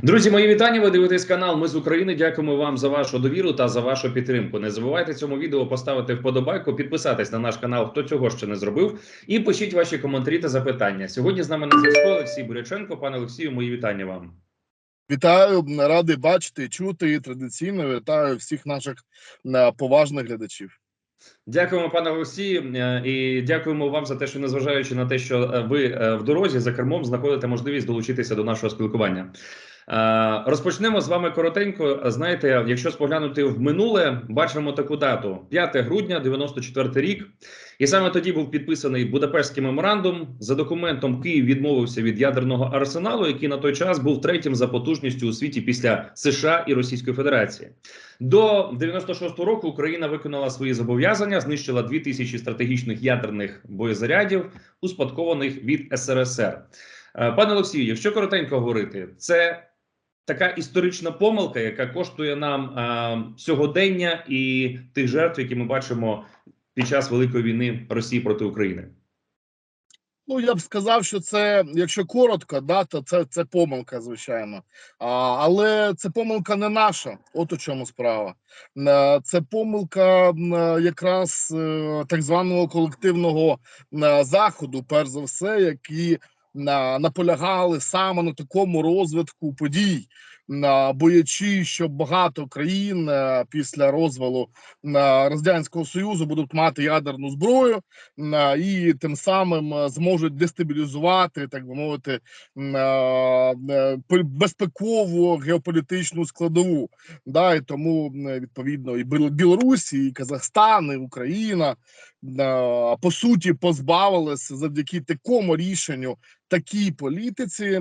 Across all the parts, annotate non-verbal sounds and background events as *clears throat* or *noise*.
Друзі, мої вітання. Ви дивитесь канал. Ми з України. Дякуємо вам за вашу довіру та за вашу підтримку. Не забувайте цьому відео поставити вподобайку, підписатись на наш канал, хто цього ще не зробив, і пишіть ваші коментарі та запитання. Сьогодні з нами на зв'язку Олексій Буряченко. Пане Олексію, мої вітання вам. Вітаю, радий бачити, чути і традиційно вітаю всіх наших е, поважних глядачів. Дякуємо, пане Олексію, е, і дякуємо вам за те, що незважаючи на те, що е, ви е, в дорозі за кермом знаходите можливість долучитися до нашого спілкування. Розпочнемо з вами коротенько. Знаєте, якщо споглянути в минуле, бачимо таку дату: 5 грудня, 94 рік. І саме тоді був підписаний Будапештський меморандум. За документом Київ відмовився від ядерного арсеналу, який на той час був третім за потужністю у світі після США і Російської Федерації. До 96-го року Україна виконала свої зобов'язання, знищила 2000 стратегічних ядерних боєзарядів, успадкованих від СРСР. Е, Пане Олексію, якщо коротенько говорити, це така історична помилка, яка коштує нам а, сьогодення і тих жертв, які ми бачимо під час великої війни Росії проти України. Ну я б сказав, що це, якщо коротко, да, то це, це помилка, звичайно. А, але це помилка не наша. От у чому справа. Е, Це помилка е, якраз е, так званого колективного заходу, перш за все, які наполягали саме на такому розвитку подій, боячи, що багато країн е, після розвалу е, радянського союзу будуть мати ядерну зброю е, і тим самим зможуть дестабілізувати, так би мовити, безпекову геополітичну складову. Да, і тому відповідно і Біл- Білорусь, і Казахстан, і Україна по суті позбавилися завдяки такому рішенню. Такій політиці, е,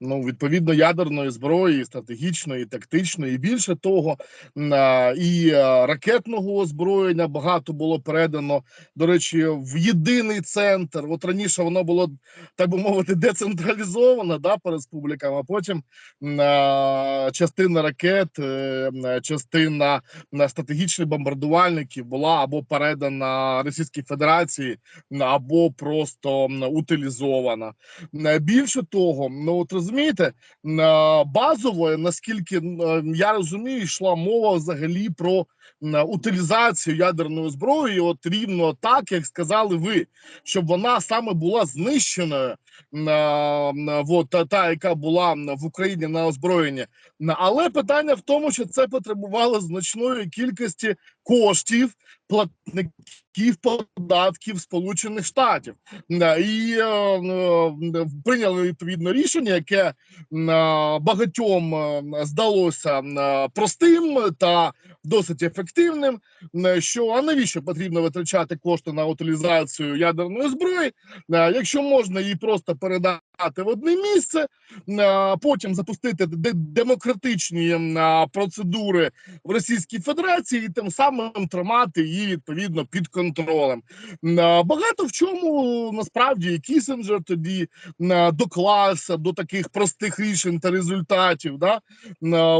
ну відповідно ядерної зброї, стратегічної, тактичної, більше того, е, і е, ракетного озброєння багато було передано до речі, в єдиний центр. От раніше воно було так би мовити децентралізовано да, по республікам, а потім частина ракет, частина стратегічних бомбардувальників була або передана Російській Федерації, або просто утилізована. М, Більше того, ну от розумієте, е, базово, наскільки е, я розумію, йшла мова взагалі про утилізацію ядерної зброї, от рівно так, як сказали ви, щоб вона саме була знищеною, на та, яка була в Україні на озброєнні. Але питання в тому, що це потребувало значної кількості коштів платників податків Сполучених Штатів. І е, е, прийняли відповідне рішення, яке е, багатьом здалося простим та досить ефективним. Що а навіщо потрібно витрачати кошти на утилізацію ядерної зброї, якщо можна її просто Tá volta para dar в одне місце, потім запустити демократичні процедури в Російській Федерації і тим самим тримати її відповідно під контролем. Багато в чому насправді і Кісінджер тоді доклався до таких простих рішень та результатів, да?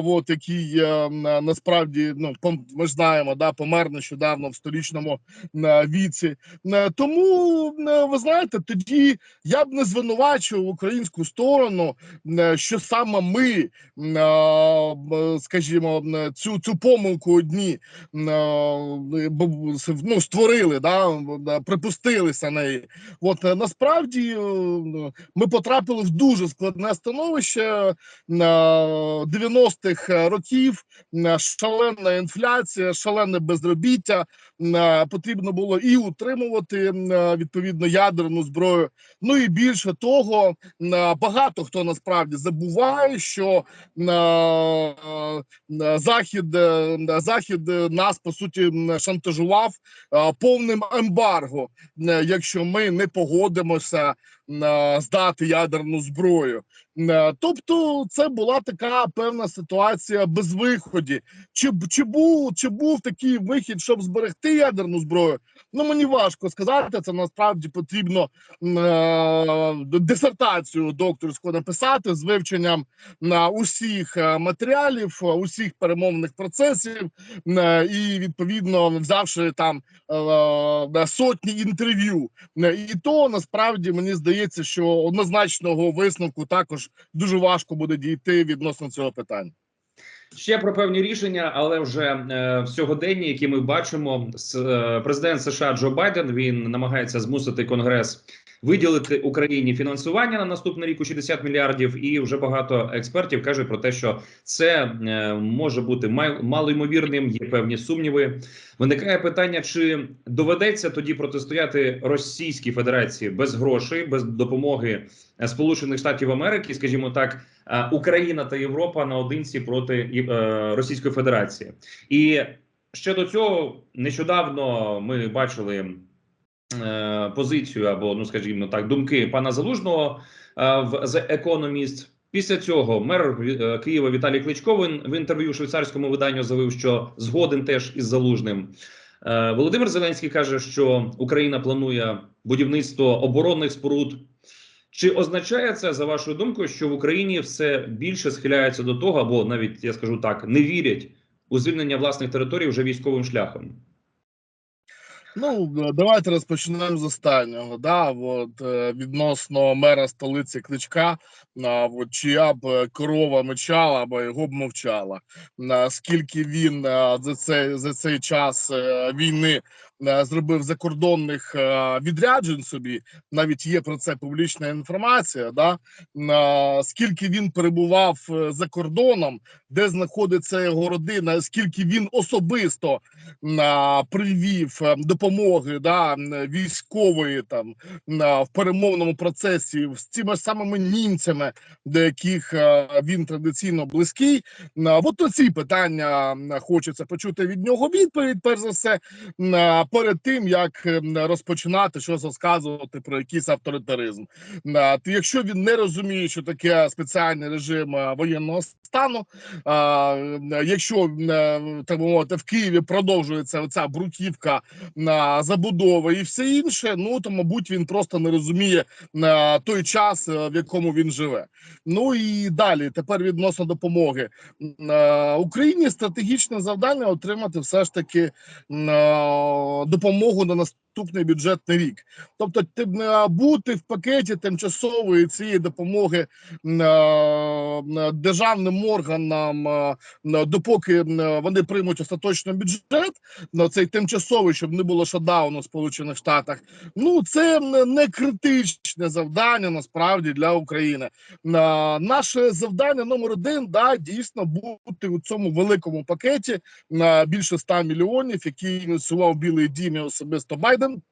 от, який е, насправді ну ми знаємо, да, помер нещодавно в сторічному віці. Тому ви знаєте, тоді я б не звинувачував українську сторону, е, що саме ми, е, скажімо, е, цю цю помилку одні ну, створили, да, припустилися неї. От насправді ми потрапили в дуже складне становище е, 90-х років. Шалена інфляція, шалене безробіття. Потрібно було і утримувати відповідно ядерну зброю. Ну і більше того, багато хто насправді забуває, що е, е, захід е, захід е, нас по суті шантажував е, повним ембарго, е, якщо ми не погодимося е, здати ядерну зброю. Е, Тобто, це була така певна ситуація без виході. Чи чи був чи був такий вихід, щоб зберегти ядерну зброю? Ну мені важко сказати. Це насправді потрібно е, дисертацію докторську написати з вивченням на усіх е, матеріалів, е, усіх перемовних процесів, е, і відповідно взявши там е, е, сотні інтерв'ю. Е, І то насправді мені здається. Здається, що однозначного висновку також дуже важко буде дійти відносно цього питання. Ще про певні рішення, але вже е, в сьогоденні, які ми бачимо, с- е, президент США Джо Байден він намагається змусити Конгрес виділити Україні фінансування на наступний рік у 60 мільярдів. І вже багато експертів кажуть про те, що це е, може бути малоймовірним. Є певні сумніви. Виникає питання, чи доведеться тоді протистояти Російській Федерації без грошей, без допомоги е, Сполучених Штатів Америки, скажімо так. е, Україна та Європа наодинці проти Російської Федерації, і ще до цього нещодавно ми бачили позицію або, ну скажімо так, думки пана Залужного е, в The Economist. Після цього мер е, Києва Віталій Кличко в інтерв'ю швейцарському виданню заявив, що згоден теж із залужним. Е, Володимир Зеленський каже, що Україна планує будівництво оборонних споруд. Чи означає це за вашою думкою, що в Україні все більше схиляється до того, або навіть я скажу так, не вірять у звільнення власних територій вже військовим шляхом? Ну, давайте розпочнемо з останнього. Да, от, е, відносно мера столиці Кличка, от, чия б е, корова мечала або його б мовчала. Наскільки він за цей, за цей час е, війни зробив закордонних е, відряджень собі, навіть є про це публічна інформація. Да? На скільки він перебував е, за кордоном, де знаходиться його родина, скільки він особисто привів е, допомоги да військової там в перемовному процесі з цими самими німцями, до яких е, він традиційно близький. От на ці питання хочеться почути від нього відповідь. Перш за все, перед тим як м, розпочинати щось розказувати про якийсь авторитаризм. То якщо він не розуміє, що таке спеціальний режим е, воєнного стану, якщо е, так мовити в Києві продовжується оця бруківка на забудова і все інше, ну то мабуть він просто не розуміє на той час, е, в якому він живе. Ну і далі, тепер відносно допомоги е, Україні стратегічне завдання отримати все ж таки е, допомогу на наступний бюджетний рік. Тобто, тим, е, бути в пакеті тимчасової цієї допомоги державним органам, допоки вони приймуть остаточно бюджет на цей тимчасовий, щоб не було шатдауну в Сполучених Штатах. Ну це не критичне завдання насправді для України. Наше завдання номер один да дійсно бути у цьому великому пакеті на більше 100 мільйонів, який ініціював Білий Дім і особисто Байден. them?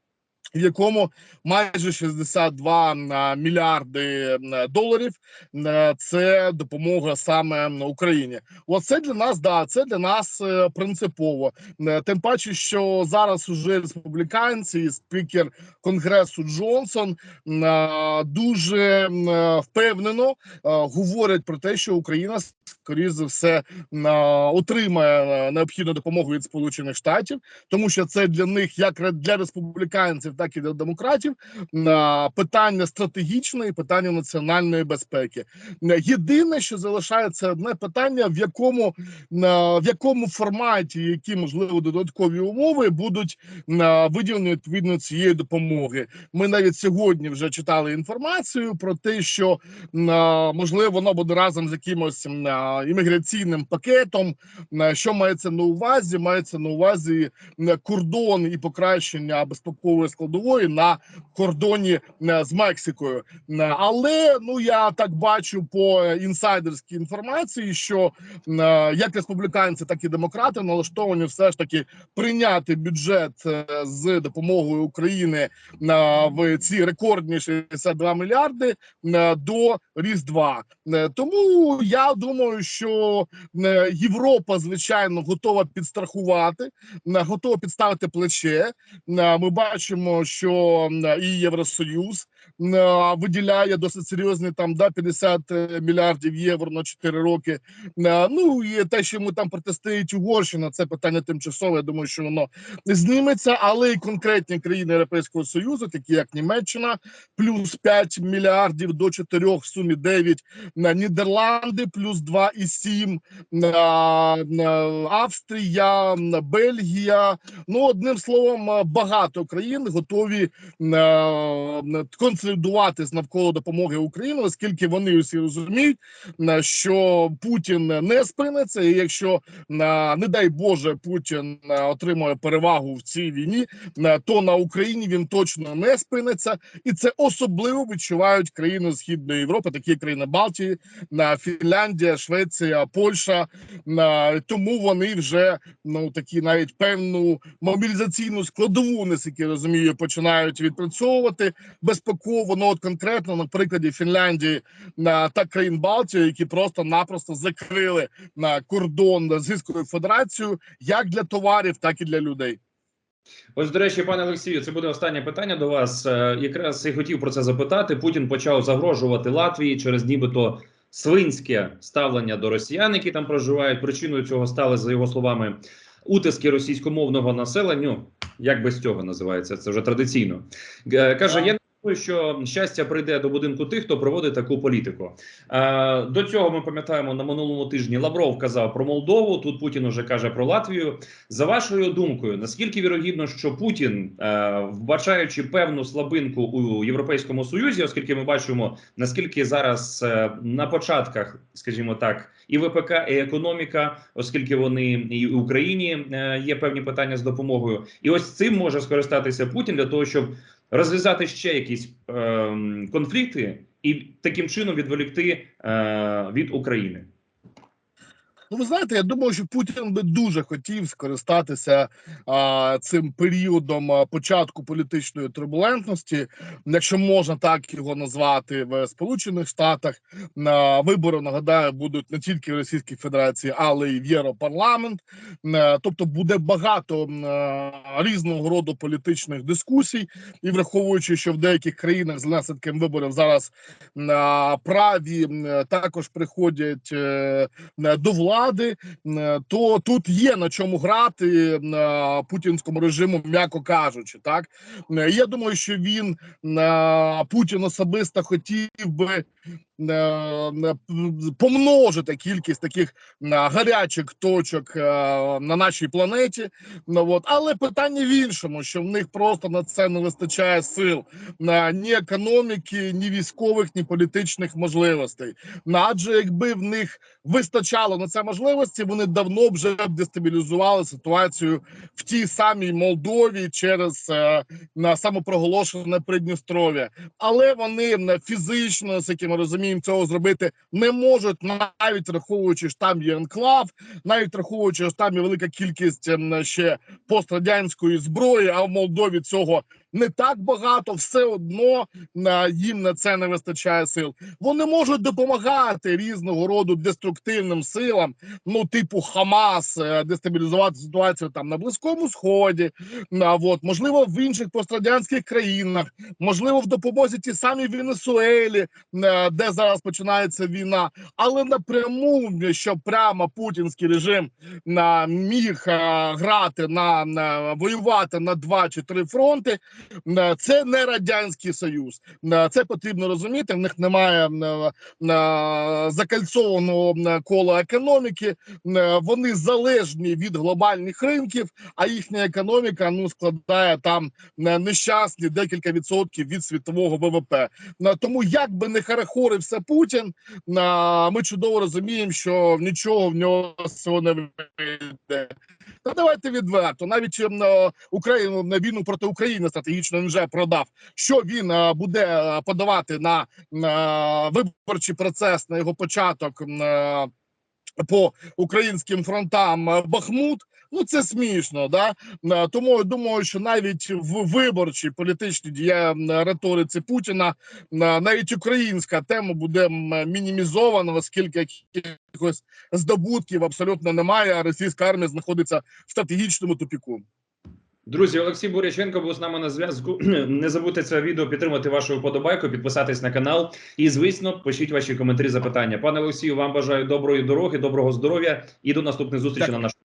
В якому майже 62 а, мільярди доларів е, це допомога саме Україні. Оце для нас да це для нас е, принципово. Е, Тим паче, що зараз уже республіканці і спікер конгресу Джонсон дуже впевнено говорять про те, що Україна скоріш за все отримає необхідну допомогу від Сполучених Штатів, тому що це для них як для республіканців, так і для демократів е, питання стратегічної, питання національної безпеки. Єдине, що залишається одне питання, в якому в якому форматі, які можливо додаткові умови будуть виділені відповідно цієї допомоги. Ми навіть сьогодні вже читали інформацію про те, що можливо воно буде разом з якимось імміграційним пакетом. На, що мається на увазі? Мається на увазі кордон і покращення безпекової складової на кордоні е, з Мексикою. Е, Але ну я так бачу по інсайдерській інформації, що е, як республіканці, так і демократи налаштовані все ж таки прийняти бюджет з допомогою України в ці рекордні 62 мільярди до Різдва. Тому я думаю, що Європа звичайно готова підстрахувати, готова підставити плече. Ми бачимо, що і Євросоюз виділяє досить серйозні там да 50 мільярдів євро на 4 роки. Е, Ну і те, що ми там протистоїть Угорщина, це питання тимчасове. Я думаю, що воно зніметься, але і конкретні країни Європейського союзу, такі як Німеччина, плюс 5 мільярдів до 4 в сумі 9, на Нідерланди плюс 2,7, на, на Австрія, на Бельгія. Ну одним словом, багато країн готові е, консолідуватись навколо допомоги Україні, оскільки вони усі розуміють, е, що Путін не спиниться, і якщо е, не дай Боже Путін е, отримує перевагу в цій війні, то на Україні він точно не спиниться, і це особливо відчувають країни Східної Європи, такі країни Балтії, Фінляндія, Швеція, Польща. Тому вони вже ну такі навіть певну мобілізаційну складову, наскільки розумію, починають відпрацьовувати безпеково. Ну от конкретно на прикладі Фінляндії на та країн Балтії, які просто-напросто закрили на кордон з Федерацією, як для товарів, так і для людей. Ось, до речі, пане Олексію, це буде останнє питання до вас. Е, Якраз і хотів про це запитати. Путін почав загрожувати Латвії через нібито свинське ставлення до росіян, які там проживають. Причиною цього стали, за його словами, утиски російськомовного населення. Як без цього називається? Це вже традиційно. Е, Каже, я думаю, що щастя прийде до будинку тих, хто проводить таку політику. Е, До цього ми пам'ятаємо на минулому тижні. Лавров казав про Молдову. Тут Путін уже каже про Латвію. За вашою думкою, наскільки вірогідно, що Путін, е, вбачаючи певну слабинку у Європейському Союзі, оскільки ми бачимо наскільки зараз е, на початках, скажімо так, і ВПК, і економіка, оскільки вони і в Україні е, є певні питання з допомогою, і ось цим може скористатися Путін для того, щоб розв'язати ще якісь е, конфлікти і таким чином відволікти е, від України. Ну, ви знаєте, я думаю, що Путін би дуже хотів скористатися а, цим періодом а, початку політичної турбулентності, якщо можна так його назвати в Сполучених Штатах. На вибори нагадаю будуть не тільки в Російській Федерації, але й в Європарламент. Е, Тобто буде багато м, е, різного роду політичних дискусій, і враховуючи, що в деяких країнах з наслідком виборів зараз а, праві також приходять е, е, до влади, е, то тут є на чому грати е, путінському режиму, м'яко кажучи. Так Е, я думаю, що він Путін особисто хотів би. Е, е, Помножити кількість таких е, гарячих точок на нашій планеті. Ну, от. Але питання в іншому, що в них просто на це не вистачає сил ні економіки, ні військових, ні політичних можливостей. Адже якби в них вистачало на це можливості, вони давно вже б дестабілізували ситуацію в тій самій Молдові через на самопроголошене Придністров'я. Але вони фізично, з яким ми їм цього зробити не можуть, навіть враховуючи що там є анклав, навіть враховуючи, що там є велика кількість м, ще пострадянської зброї, а в Молдові цього не так багато, все одно їм на це не вистачає сил. Вони можуть допомагати різного роду деструктивним силам, ну типу Хамас, е, дестабілізувати ситуацію там на Близькому Сході, на от можливо в інших пострадянських країнах, можливо, в допомозі ті самі Венесуелі, е, де зараз починається війна, але напряму, що прямо путінський режим на міг е, грати на воювати на два чи три фронти. Це не радянський союз. Це потрібно розуміти. В них немає закальцованого кола економіки. Вони залежні від глобальних ринків, а їхня економіка ну складає там нещасні декілька відсотків від світового ВВП. Тому як би не харахорився Путін, ми чудово розуміємо, що нічого в нього не вийде. Та давайте відверто. Навіть ем, е, Україну на війну проти України стратегічно він вже продав. Що він е, буде е, подавати на, на виборчий процес на його початок е, по українським фронтам е, Бахмут. Ну це смішно, да Е, тому я думаю, що навіть в виборчій політичній дія риториці Путіна е, навіть українська тема буде мінімізована, оскільки якихось здобутків абсолютно немає. А російська армія знаходиться в стратегічному тупіку. Друзі, Олексій Буряченко був з нами на зв'язку. *clears throat* Не забудьте це відео підтримати вашою вподобайкою, підписатись на канал і, звісно, пишіть ваші коментарі, запитання. Пане Олексію, вам бажаю доброї дороги, доброго здоров'я і до наступних зустрічей на нашому.